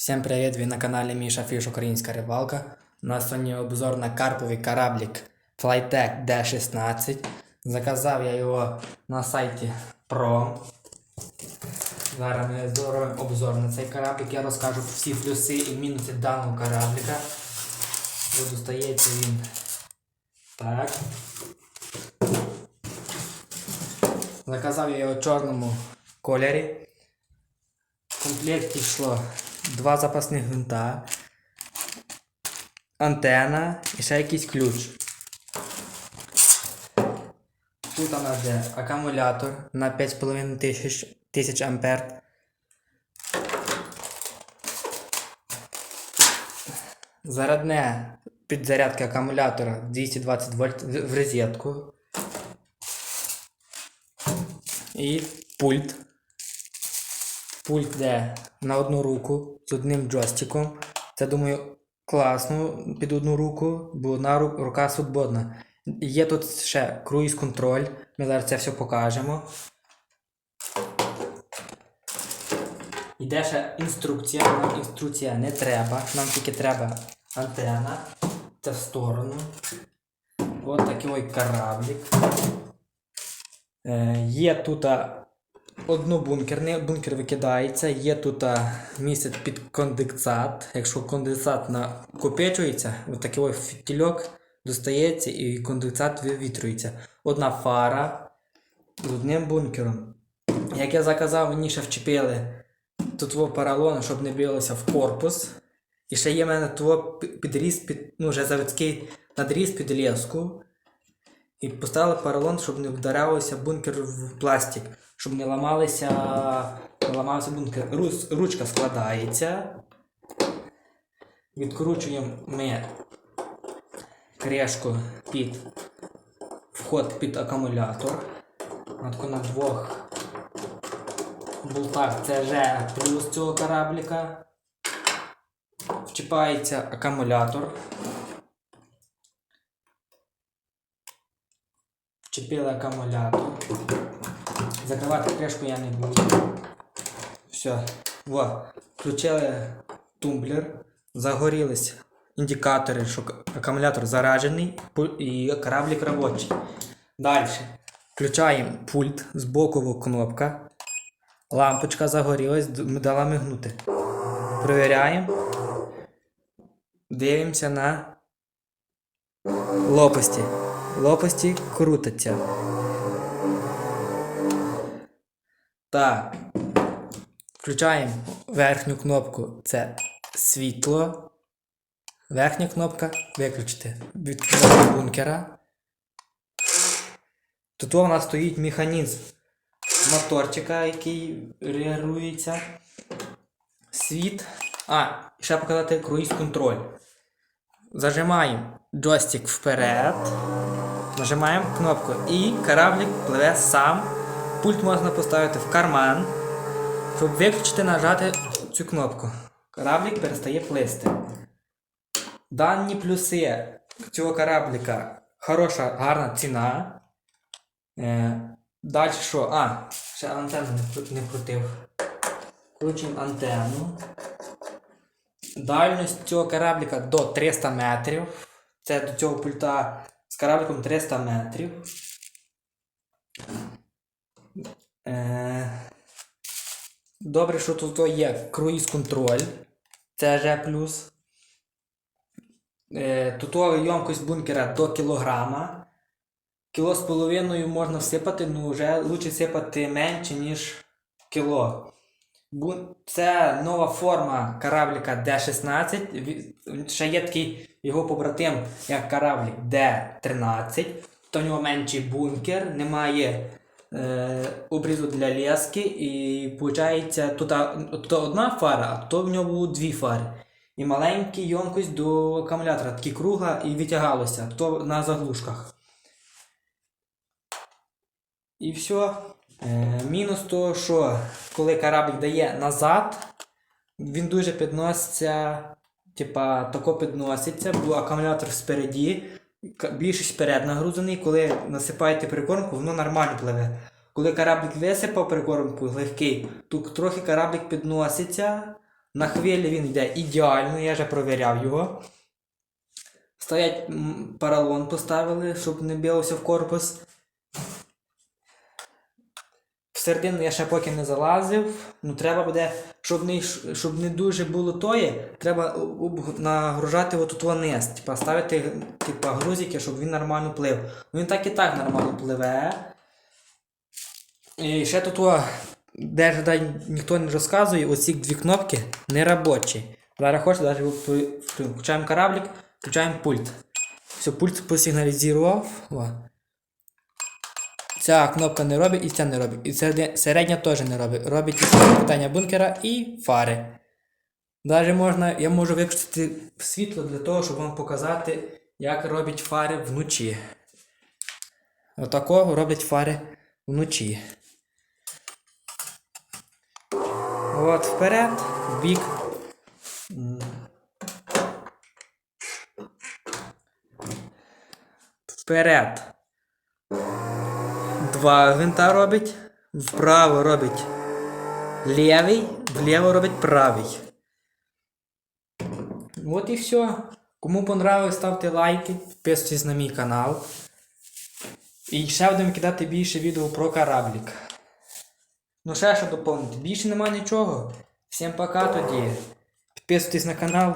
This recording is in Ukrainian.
Всім привіт! Ви на каналі Міша Фіш Українська рибалка. У нас сьогодні обзор на карповий кораблік Flytech D16. Заказав я його на сайті Pro. Зараз ми зробимо обзор на цей кораблік. Я розкажу всі плюси і мінуси даного корабліка. Достається він. Так. Заказав я його в чорному кольорі. В комплекті йшло два запасних гвинта, антена і ще якийсь ключ. Тут у нас є акумулятор на 5,5 тисяч, ампер. Зарядне підзарядка акумулятора 220 вольт в розетку. І пульт. Пульт де на одну руку з одним джойстиком. Це думаю класно під одну руку, бо одна ру- рука свободна. Є тут ще круїз контроль. Ми зараз це все покажемо. Йде ще інструкція. Нам інструкція не треба. Нам тільки треба антенна. Це в сторону. Ось такий ой кораблик. Е, є тут а, однобункерний, бункер викидається, є тут а, місце під конденсат. Якщо конденсат накопичується, ось такий ось фітільок достається і конденсат вивітрюється. Одна фара з одним бункером. Як я заказав, мені ще вчепили тут во поролон, щоб не билося в корпус. І ще є в мене того пі- підріз під, ну, вже заводський надріз під леску. І поставили поролон, щоб не вдарялося бункер в пластик, щоб не ламалися, не ламався бункер. Ручка складається. Відкручуємо ми кришку під вход під акумулятор. Отако на двох болтах це вже плюс цього корабліка. Вчіпається акумулятор. Вчепили акумулятор. Закривати кришку я не буду. Все. Во. Включили тумблер. Загорілись індикатори, що акумулятор заряджений і кораблик робочий. Далі. Включаємо пульт, збоку кнопка. Лампочка загорілась, дала мигнути. Провіряємо. Дивимося на лопасті. Лопасті крутяться. Так. Включаємо верхню кнопку. Це світло. Верхня кнопка виключити. Відкриваємо бункера. Тут у нас стоїть механізм моторчика, який реагується. Світ. А, ще показати круїз контроль. Зажимаємо джойстик вперед. Нажимаємо кнопку і кораблик пливе сам. Пульт можна поставити в карман. Щоб виключити, нажати цю кнопку. Кораблик перестає плисти. Дані плюси цього кораблика хороша, гарна ціна. Е, далі що? А, ще антенну не, кру- не крутив. Кручимо антенну. Дальність цього кораблика до 300 метрів. Це до цього пульта з корабликом 300 метрів. Е, добре, що тут є круїз контроль. Це вже плюс. Е, тут ємкость бункера до кілограма. Кіло з половиною можна всипати, ну вже краще сипати менше, ніж кіло. Це нова форма корабліка D16. Ще є такий його побратим, як кораблік D13. То в нього менший бункер, немає обрізу для лески. І виходить, тут, тут одна фара, а то в нього було дві фари. І маленький ємкость до акумулятора, такі кругла і витягалося, то на заглушках. І все. Е, мінус того, що коли корабль дає назад, він дуже підноситься, типа, тако підноситься, бо акумулятор спереді, більшість вперед нагрузений, коли насипаєте прикормку, воно нормально пливе. Коли кораблик висипав прикормку легкий, то трохи кораблик підноситься, На хвилі він йде ідеально, я вже провіряв його. Стоять паралон поставили, щоб не билося в корпус. Всередину я ще поки не залазив. Ну треба буде, щоб не, щоб не дуже було тої, треба нагружати отут вниз. Типа ставити типа, грузики, щоб він нормально плив. Ну він так і так нормально пливе. І ще тут, де ж ніхто не розказує, оці дві кнопки не робочі. Зараз хочете, навіть включаємо кораблик, включаємо пульт. Все, пульт посигналізував. Ця кнопка не робить і ця не робить. І середня, теж не робить. Робить тільки питання бункера і фари. Даже можна, я можу виключити світло для того, щоб вам показати, як роблять фари вночі. Отако роблять фари вночі. От вперед, в бік. Вперед. Два гвинта робить, вправо робить лівий, вліво робить правий. От і все. Кому понравилось, ставте лайки, підписуйтесь на мій канал. І ще будемо кидати більше відео про кораблік. Ну ще що доповнити. Більше нема нічого. Всім пока тоді. Підписуйтесь на канал.